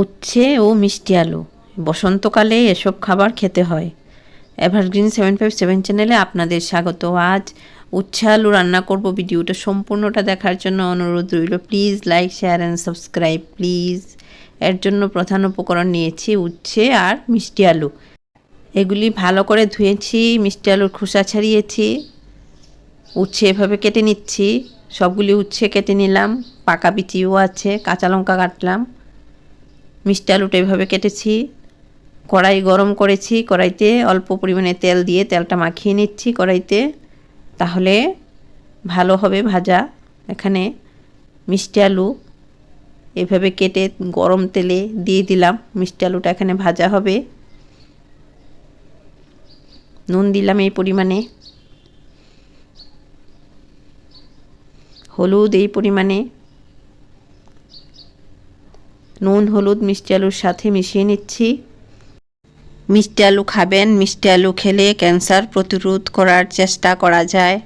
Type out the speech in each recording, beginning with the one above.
উচ্ছে ও মিষ্টি আলু। বসন্তকালে এসব খাবার খেতে হয়। এভারগ্রিন সেভেন ফাইভ সেভেন চ্যানেলে আপনাদের স্বাগত। আজ উচ্ছে আলু রান্না করব। ভিডিওটা সম্পূর্ণটা দেখার জন্য অনুরোধ রইল। Please like share and subscribe please এর জন্য প্রধান উপকরণ নিয়েছি উচ্ছে আর মিষ্টি আলু। এগুলি ভালো করে ধুয়েছি, মিষ্টি আলুর খোসা ছাড়িয়েছি। উচ্ছে এভাবে কেটে নিচ্ছি। সবগুলি উচ্ছে কেটে নিলাম। পাকা বিচিও আছে, কাঁচা লঙ্কা কাটলাম। মিষ্টি আলুটা এভাবে কেটেছি। কড়াই গরম করেছি, কড়াইতে অল্প পরিমাণে তেল দিয়ে তেলটা মাখিয়ে নিচ্ছি কড়াইতে। তাহলে ভালো হবে ভাজা। এখানে মিষ্টি আলু এভাবে কেটে গরম তেলে দিয়ে দিলাম। মিষ্টি আলুটা এখানে ভাজা হবে। নুন দিলাম এই পরিমাণে। হলুদ এই পরিমাণে। নুন হলুদ মিষ্টি আলুর সাথে মিশিয়ে নিচ্ছি। মিষ্টি আলু খাবেন মিষ্টি আলু খেলে ক্যান্সার প্রতিরোধ করার চেষ্টা করা যায়।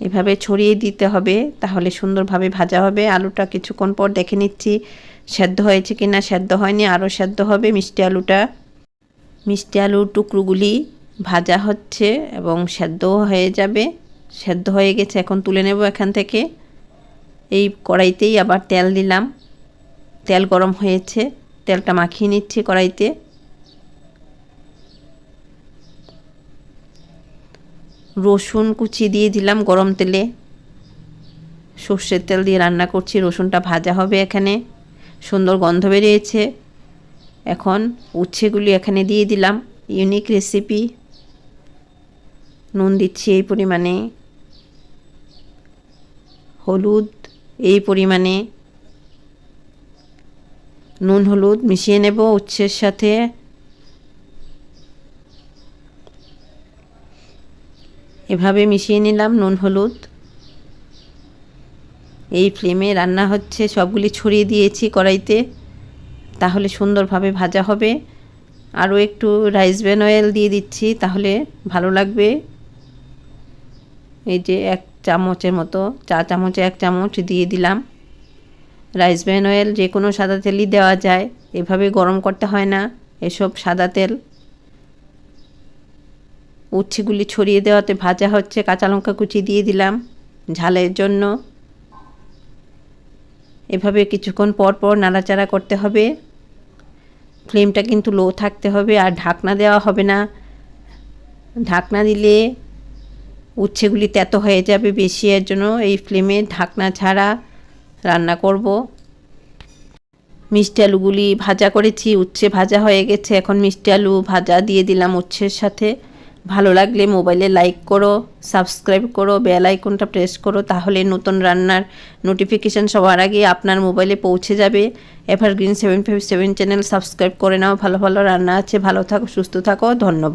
এভাবে ছড়িয়ে দিতে হবে তাহলে সুন্দরভাবে ভাজা হবে। আলুটা কিছুক্ষণ পর দেখে নিচ্ছি সেদ্ধ হয়েছে কি না সেদ্ধ হয়নি আরও সেদ্ধ হবে মিষ্টি আলুটা। মিষ্টি আলুর টুকরোগুলি ভাজা হচ্ছে এবং সেদ্ধও হয়ে যাবে। সেদ্ধ হয়ে গেছে এখন তুলে নেব এখান থেকে। এই কড়াইতেই আবার তেল দিলাম। তেল গরম হয়েছে, তেলটা মাখিয়ে নিচ্ছি কড়াইতে। রসুন কুচি দিয়ে দিলাম গরম তেলে। সর্ষের তেল দিয়ে রান্না করছি, রসুনটা ভাজা হবে এখানে। সুন্দর গন্ধ বেরিয়েছে। এখন উচ্ছেগুলি এখানে দিয়ে দিলাম ইউনিক রেসিপি নুন দিচ্ছি এই পরিমাণে। হলুদ এই পরিমাণে। নুন, হলুদ মিশিয়ে নেব উচ্ছের সাথে। এভাবে মিশিয়ে নিলাম নুন, হলুদ। এই ফ্লেমে রান্না হচ্ছে, সবগুলি ছড়িয়ে দিয়েছি কড়াইতে। তাহলে সুন্দরভাবে ভাজা হবে। আরও একটু রাইস ব্যান অয়েল দিয়ে দিচ্ছি, তাহলে ভালো লাগবে। এই যে এক চামচের মতো, চা চামচে এক চামচ দিয়ে দিলাম। রাইস ব্যান অয়েল যে কোনো সাদা তেলই দেওয়া যায়। এভাবে গরম করতে হয় না। এসব সাদা তেল উচ্ছেগুলি ছড়িয়ে দেওয়াতে ভাজা হচ্ছে। কাঁচা লঙ্কা কুচি দিয়ে দিলাম ঝালের জন্য। এভাবে কিছুক্ষণ পর পর নাড়াচাড়া করতে হবে। ফ্লেমটা কিন্তু লো থাকতে হবে আর ঢাকনা দেওয়া হবে না। ঢাকনা দিলে উচ্ছেগুলি তেতো হয়ে যাবে বেশি। এর জন্য এই ফ্লেমে ঢাকনা ছাড়া রান্না করব। মিষ্টি আলুগুলি ভাজা করেছি, উচ্ছে ভাজা হয়ে গেছে। এখন মিষ্টি আলু ভাজা দিয়ে দিলাম উচ্ছের সাথে। ভালো লাগলে মোবাইলে লাইক করো, সাবস্ক্রাইব করো, বেল আইকনটা প্রেস করো, তাহলে নতুন রান্নার নোটিফিকেশান সবার আগে আপনার মোবাইলে পৌঁছে যাবে। Evergreen seven five seven channel subscribe করে নাও। ভালো ভালো রান্না আছে। ভালো থাকো, সুস্থ থাকো। ধন্যবাদ।